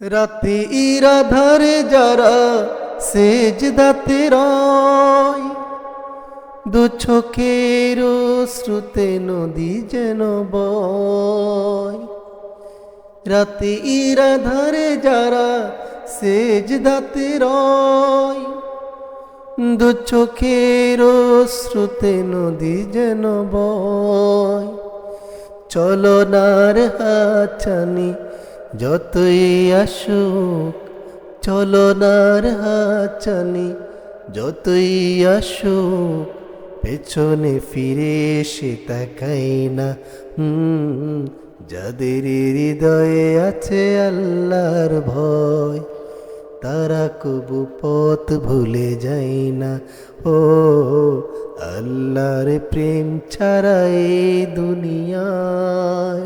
রাতে ইরা ইরাধারে যারা সেজ দাতে রয়। দু চোখের শ্রুতে নদী যেন বয়। রাতে ইরাধারে যারা সেজ দাতে রয়। দু চোখের শ্রুতে নদী যেন বয়। চলনার হাচানি যতই আসুক চলনার হাচানি যতই আসুক পেছনে ফিরে এসে তাকাই না। হুম, যাদের হৃদয়ে আছে আল্লাহর ভয় তারা কবু পথ ভুলে যায় না। ও আল্লাহর প্রেম ছাড়া এই দুনিয়ায়